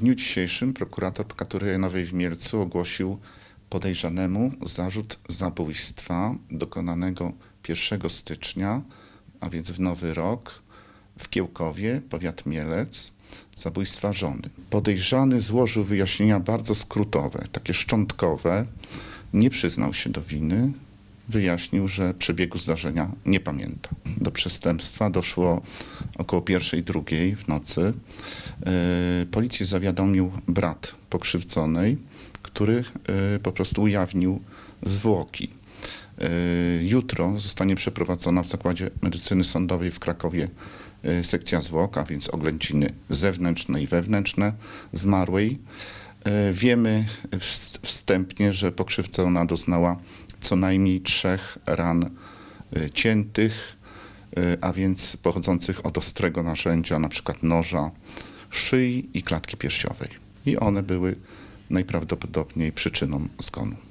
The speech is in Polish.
dniu dzisiejszym prokurator prokuratury Nowej w Mielcu ogłosił podejrzanemu zarzut zabójstwa dokonanego 1 stycznia, a więc w Nowy Rok, w Kiełkowie, powiat Mielec, zabójstwa żony. Podejrzany złożył wyjaśnienia bardzo skrótowe, takie szczątkowe. Nie przyznał się do winy. Wyjaśnił, że przebiegu zdarzenia nie pamięta. Do przestępstwa doszło około pierwszej, drugiej w nocy. Yy, Policję zawiadomił brat pokrzywdzonej, który yy, po prostu ujawnił zwłoki. Yy, Jutro zostanie przeprowadzona w Zakładzie Medycyny Sądowej w Krakowie sekcja zwłok, a więc oględziny zewnętrzne i wewnętrzne zmarłej. Wiemy wst- wstępnie, że pokrzywdzona doznała co najmniej trzech ran yy, ciętych, yy, a więc pochodzących od ostrego narzędzia, na przykład noża, szyi i klatki piersiowej. I one były najprawdopodobniej przyczyną zgonu.